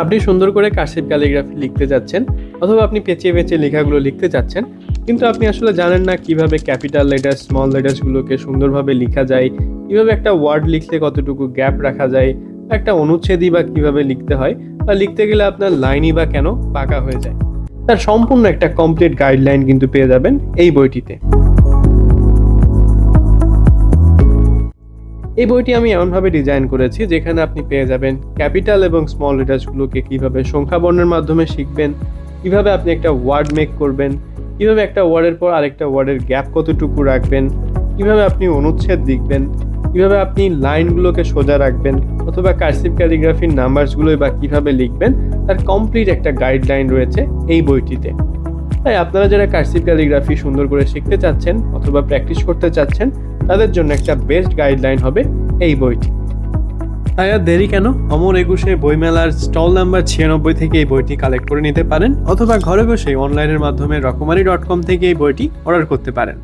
আপনি সুন্দর করে কার্সিভ ক্যালিগ্রাফি লিখতে যাচ্ছেন, অথবা আপনি পেঁচিয়ে পেঁচিয়ে লেখাগুলো লিখতে যাচ্ছেন, কিন্তু আপনি আসলে জানেন না কীভাবে ক্যাপিটাল লেটার স্মল লেটার্সগুলোকে সুন্দরভাবে লেখা যায়, কীভাবে একটা ওয়ার্ড লিখতে কতটুকু গ্যাপ রাখা যায়, একটা অনুচ্ছেদই বা কীভাবে লিখতে হয়, বা লিখতে গেলে আপনার লাইনই বা কেন পাকা হয়ে যায়। তার সম্পূর্ণ একটা কমপ্লিট গাইডলাইন কিন্তু পেয়ে যাবেন এই বইটিতে। এই বইটি আমি এমনভাবে ডিজাইন করেছি যেখানে আপনি পেয়ে যাবেন ক্যাপিটাল এবং স্মল লেটার্সগুলোকে কীভাবে সংখ্যা বর্ণের মাধ্যমে শিখবেন, কীভাবে আপনি একটা ওয়ার্ড মেক করবেন, কীভাবে একটা ওয়ার্ডের পর আরেকটা ওয়ার্ডের গ্যাপ কতটুকু রাখবেন, কীভাবে আপনি অনুচ্ছেদ লিখবেন, কীভাবে আপনি লাইনগুলোকে সোজা রাখবেন অথবা কার্সিভ ক্যালিগ্রাফির নাম্বারসগুলোই বা কীভাবে লিখবেন, তার কমপ্লিট একটা গাইডলাইন রয়েছে এই বইটিতে। তাই আপনারা যারা কার্সিভ ক্যালিগ্রাফি সুন্দর করে শিখতে চাচ্ছেন অথবা প্র্যাকটিস করতে চাচ্ছেন, তাদের জন্য একটা বেস্ট গাইডলাইন হবে এই বইটি। তাই আর দেরি কেন? অমর একুশে বইমেলার স্টল নাম্বার ছিয়ানব্বই থেকে এই বইটি কালেক্ট করে নিতে পারেন, অথবা ঘরে বসে অনলাইনের মাধ্যমে রকমারি ডট কম থেকে এই বইটি অর্ডার করতে পারেন।